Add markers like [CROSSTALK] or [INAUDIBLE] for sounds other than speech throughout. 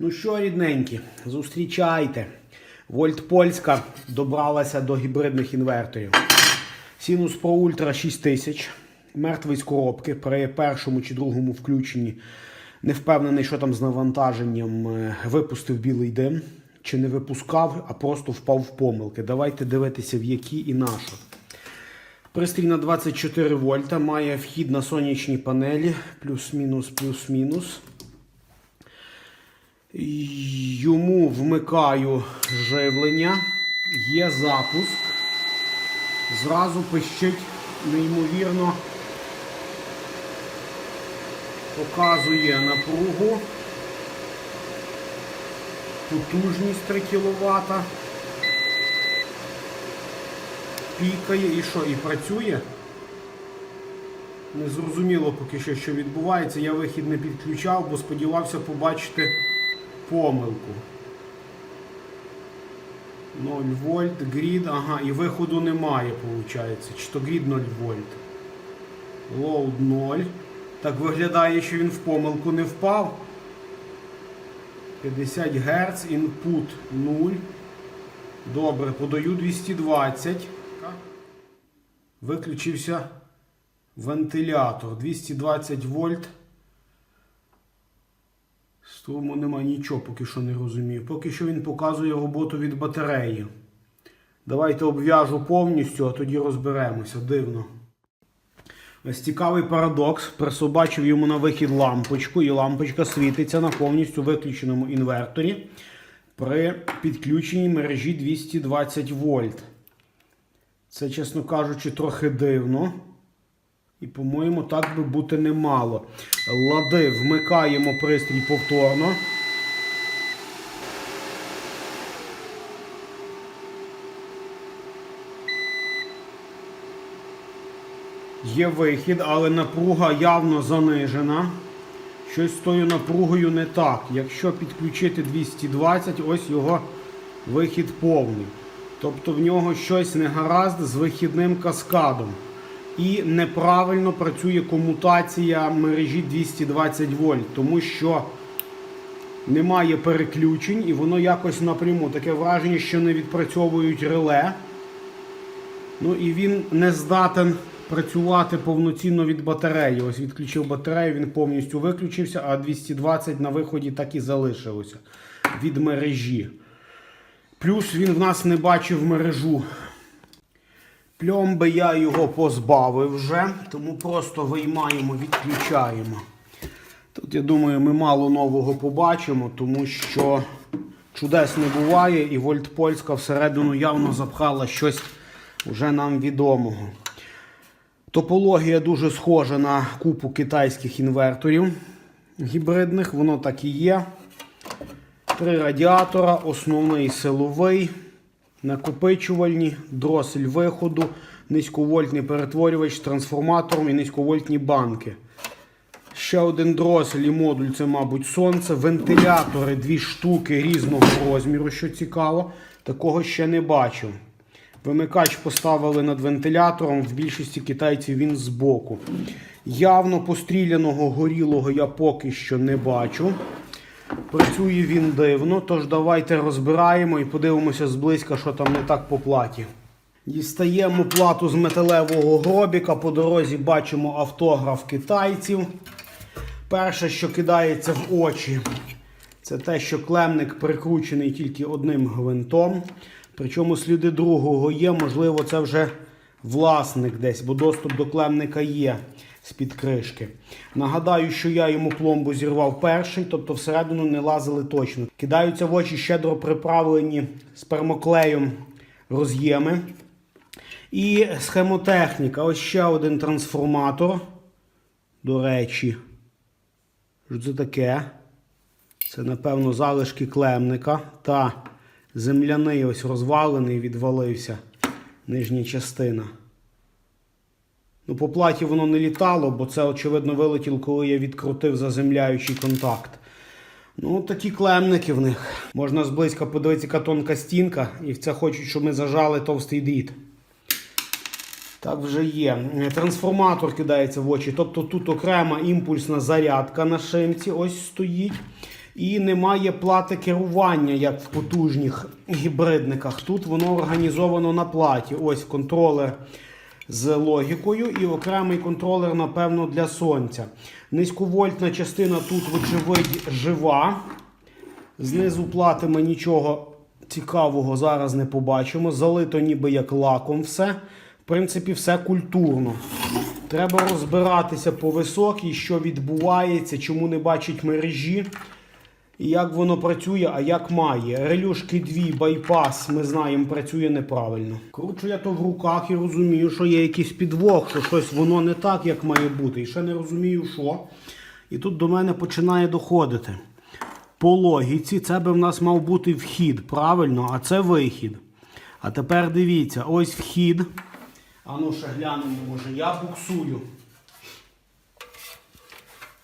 Ну що, рідненькі, зустрічайте. Вольт Польська добралася до гібридних інверторів. Sinus Pro Ultra 6000. Мертвий з коробки. При першому чи другому включенні не впевнений, що там з навантаженням е, випустив білий дим. Чи не випускав, а просто впав в помилки. Давайте дивитися, в які і на що. Пристрій на 24 вольта, має вхід на сонячні панелі, плюс-мінус, плюс-мінус. Йому вмикаю живлення, є запуск. Зразу пищить неймовірно, показує напругу, потужність 3 кВт. Пікає і що, і працює? Незрозуміло поки що, що відбувається. Я вихід не підключав, бо сподівався побачити помилку. 0 вольт, грід, ага, і виходу немає, виходить. Чи то грід 0 вольт. Load 0. Так виглядає, що він в помилку не впав. 50 Гц, інпут 0. Добре, подаю 220. Виключився вентилятор. 220 вольт. Струму нема нічого, поки що не розумію. Поки що він показує роботу від батареї. Давайте обв'яжу повністю, а тоді розберемося. Дивно. Ось цікавий парадокс. Присобачив йому на вихід лампочку, і лампочка світиться на повністю виключеному інверторі при підключенні мережі 220 вольт. Це, чесно кажучи, трохи дивно. І, по-моєму, так би бути не мало. Лади, вмикаємо пристрій повторно. Є вихід, але напруга явно занижена. Щось з тою напругою не так. Якщо підключити 220, ось його вихід повний. Тобто в нього щось не гаразд з вихідним каскадом. І неправильно працює комутація мережі 220 вольт, тому що немає переключень і воно якось напряму. Таке враження, що не відпрацьовують реле. Ну і він не здатен працювати повноцінно від батареї. Ось відключив батарею, він повністю виключився, а 220 на виході так і залишилося від мережі. Плюс він в нас не бачив мережу. Пльомби я його позбавив вже, тому просто виймаємо, відключаємо. Тут, я думаю, ми мало нового побачимо, тому що чудес не буває, і Вольт Польська всередину явно запхала щось вже нам відомого. Топологія дуже схожа на купу китайських інверторів гібридних, воно так і є. Три радіатора, основний силовий, накопичувальні, дросель виходу, низьковольтний перетворювач з трансформатором і низьковольтні банки. Ще один дросель і модуль це, мабуть, сонце. Вентилятори дві штуки різного розміру, що цікаво. Такого ще не бачив. Вимикач поставили над вентилятором, в більшості китайців він збоку. Явно постріляного горілого я поки що не бачу. Працює він дивно, тож давайте розбираємо і подивимося зблизька, що там не так по платі. Дістаємо плату з металевого гробіка. По дорозі бачимо автограф китайців. Перше, що кидається в очі, це те, що клемник прикручений тільки одним гвинтом. Причому сліди другого є, можливо, це вже власник десь, бо доступ до клемника є з-під кришки. Нагадаю, що я йому пломбу зірвав перший, тобто всередину не лазили точно. Кидаються в очі щедро приправлені спермоклеєм роз'єми. І схемотехніка. Ось ще один трансформатор. До речі, що це таке? Це, напевно, залишки клемника. Та земляний ось розвалений, відвалився нижня частина. Ну, по платі воно не літало, бо це, очевидно, вилетіло, коли я відкрутив заземляючий контакт. Ну, такі клемники в них. Можна зблизька подивитися, яка тонка стінка, і в це хочуть, щоб ми зажали товстий дріт. Так вже є. Трансформатор кидається в очі. Тобто тут окрема імпульсна зарядка на шимці ось стоїть. І немає плати керування, як в потужних гібридниках. Тут воно організовано на платі. Ось контролер з логікою і окремий контролер, напевно, для сонця. Низьковольтна частина тут, вочевидь, жива. Знизу плати ми нічого цікавого зараз не побачимо. Залито ніби як лаком все. В принципі, все культурно. Треба розбиратися по високій, що відбувається, чому не бачить мережі. Як воно працює, а як має. Релюшки 2, байпас, ми знаємо, працює неправильно. Кручу я то в руках і розумію, що є якийсь підвох, що щось воно не так, як має бути. І ще не розумію, що. І тут до мене починає доходити. По логіці, це би в нас мав бути вхід, правильно, а це вихід. А тепер дивіться, ось вхід. А ну ще глянемо, може, я буксую.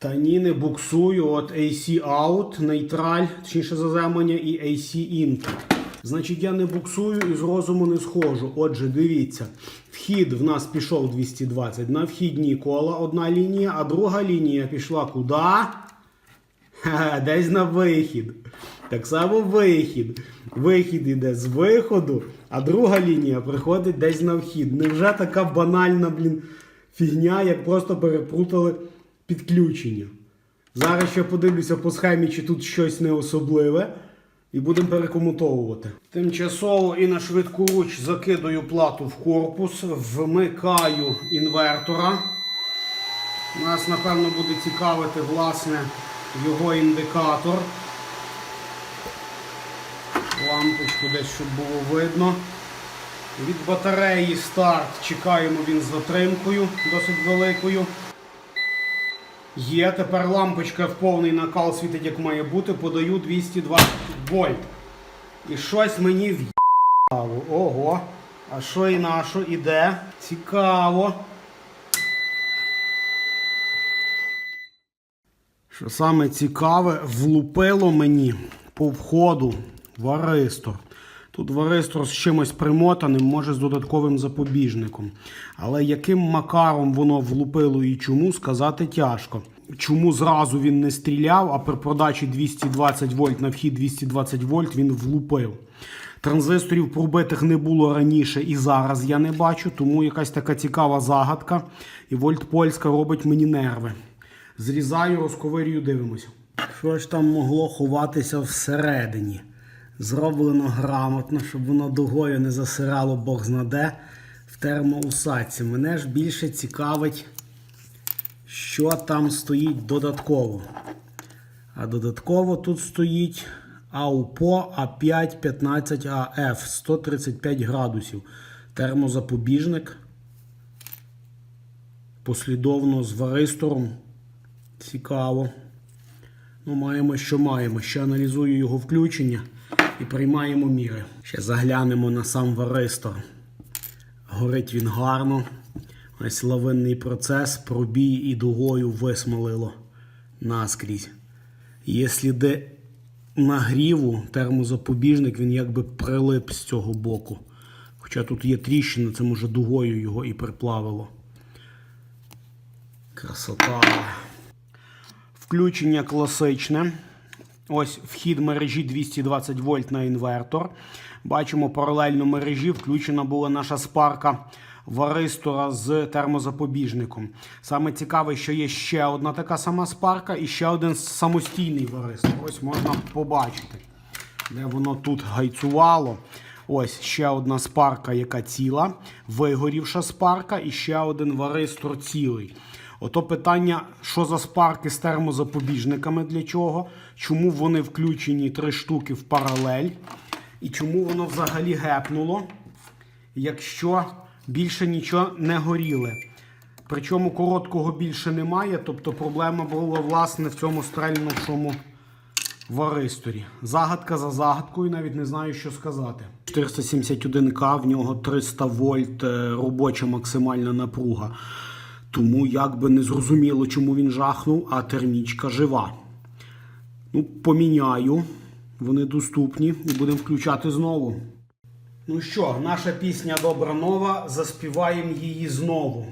Та ні, не буксую. От AC out, нейтраль, точніше заземлення і AC in. Значить, я не буксую і з розуму не схожу. Отже, дивіться, вхід в нас пішов 220. На вхідні кола одна лінія, а друга лінія пішла куди? Десь на вихід. Так само вихід. Вихід іде з виходу, а друга лінія приходить десь на вхід. Невже така банальна, блін, фігня, як просто переплутали підключення? Зараз ще подивлюся по схемі, чи тут щось не особливе. І будемо перекомутовувати. Тимчасово і на швидку руч закидаю плату в корпус, вмикаю інвертора. Нас, напевно, буде цікавити, власне, його індикатор. Лампочку десь, щоб було видно. Від батареї старт чекаємо він з затримкою досить великою. Є, тепер лампочка в повний накал світить, як має бути, подаю 220 вольт. І щось мені в'їбало. Ого. А що і на що іде? Цікаво. Що саме цікаве, влупило мені по входу варистор. Тут варистор з чимось примотаним, може з додатковим запобіжником. Але яким макаром воно влупило і чому, сказати тяжко. Чому зразу він не стріляв, а при подачі 220 вольт на вхід 220 вольт він влупив. Транзисторів пробитих не було раніше і зараз я не бачу, тому якась така цікава загадка. І вольт польська робить мені нерви. Зрізаю, розковирюю, дивимося. Що ж там могло ховатися всередині? Зроблено грамотно, щоб воно дугою не засирало Бог знаде в термоусадці. Мене ж більше цікавить, що там стоїть додатково. А додатково тут стоїть АУПО А515АФ 135 градусів. Термозапобіжник. Послідовно з варистором. Цікаво. Ну, маємо, що маємо. Ще аналізую його включення і приймаємо міри. Ще заглянемо на сам варистор. Горить він гарно. Ось лавинний процес, пробій і дугою висмолило наскрізь. Є сліди нагріву, термозапобіжник, він якби прилип з цього боку. Хоча тут є тріщина, це може дугою його і приплавило. Красота. Включення класичне. Ось вхід мережі 220 вольт на інвертор. Бачимо паралельно мережі. Включена була наша спарка варистора з термозапобіжником. Саме цікаве, що є ще одна така сама спарка і ще один самостійний варистор. Ось можна побачити, де воно тут гайцувало. Ось ще одна спарка, яка ціла, вигорівша спарка, і ще один варистор цілий. Ото питання, що за спарки з термозапобіжниками для чого, чому вони включені три штуки в паралель, і чому воно взагалі гепнуло, якщо більше нічого не горіли. Причому короткого більше немає, тобто проблема була власне в цьому стрельнувшому варисторі. Загадка за загадкою, навіть не знаю, що сказати. 471К, в нього 300 вольт е, робоча максимальна напруга. Тому якби не зрозуміло, чому він жахнув, а термічка жива. Ну, поміняю. Вони доступні і будемо включати знову. Ну що, наша пісня добра нова. Заспіваємо її знову.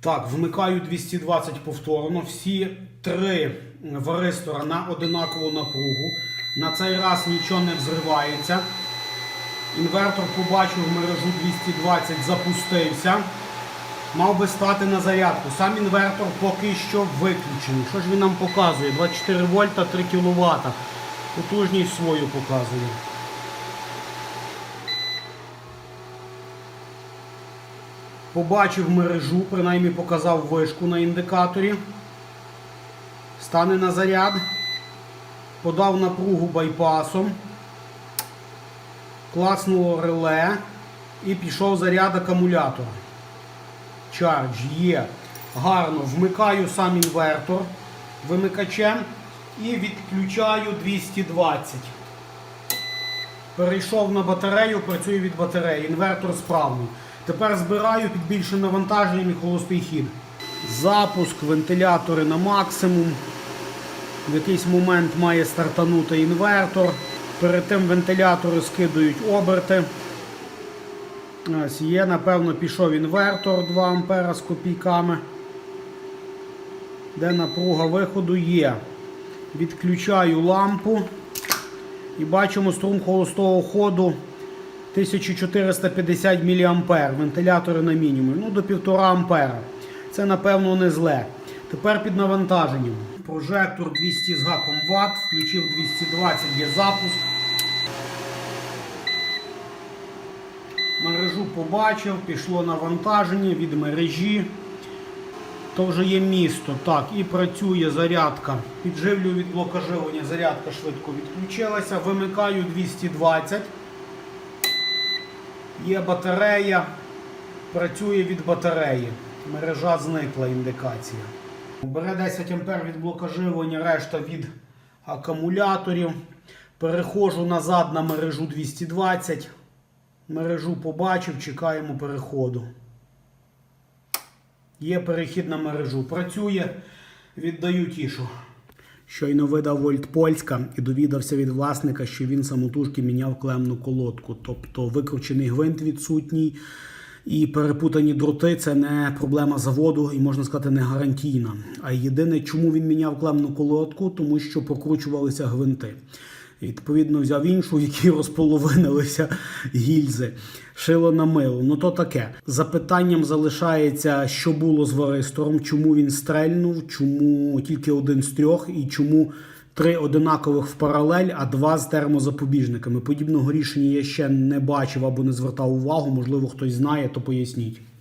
Так, вмикаю 220 повторно. Всі три варистора на одинакову напругу. На цей раз нічого не взривається. Інвертор побачив мережу 220, запустився. Мав би стати на зарядку. Сам інвертор поки що виключений. Що ж він нам показує? 24 вольта 3 кВт. Потужність свою показує. Побачив мережу, принаймні показав вишку на індикаторі. Стане на заряд. Подав напругу байпасом. Класнуло реле і пішов заряд акумулятора. Чардж є. Гарно. Вмикаю сам інвертор вимикачем і відключаю 220. Перейшов на батарею, працюю від батареї. Інвертор справний. Тепер збираю під більшим навантаженням і холостий хід. Запуск, вентилятори на максимум. В якийсь момент має стартанути інвертор. Перед тим вентилятори скидують оберти. Ось є, напевно, пішов інвертор 2 ампера з копійками. Де напруга виходу є. Відключаю лампу. І бачимо струм холостого ходу 1450 мА. Вентилятори на мінімум. Ну, до 1,5 ампера. Це, напевно, не зле. Тепер під навантаженням. Прожектор 200 з гаком Вт. Включив 220, є запуск. Мережу побачив, пішло навантаження від мережі. То вже є місто. Так, і працює зарядка. Підживлюю від блока зарядка швидко відключилася. Вимикаю 220. Є батарея. Працює від батареї. Мережа зникла індикація. Бере 10 А від блока живлення, решта від акумуляторів. Переходжу назад на мережу 220. Мережу побачив, чекаємо переходу. Є перехід на мережу. Працює, віддаю тішу. Щойно видав Вольт Польська і довідався від власника, що він самотужки міняв клемну колодку. Тобто викручений гвинт відсутній і перепутані дроти це не проблема заводу і можна сказати не гарантійна. А єдине, чому він міняв клемну колодку, тому що прокручувалися гвинти. Відповідно, взяв іншу, в якій [LAUGHS] розполовинилися гільзи. Шило на мило. Ну то таке. Запитанням залишається, що було з варистором, чому він стрельнув, чому тільки один з трьох і чому три одинакових в паралель, а два з термозапобіжниками. Подібного рішення я ще не бачив або не звертав увагу. Можливо, хтось знає, то поясніть.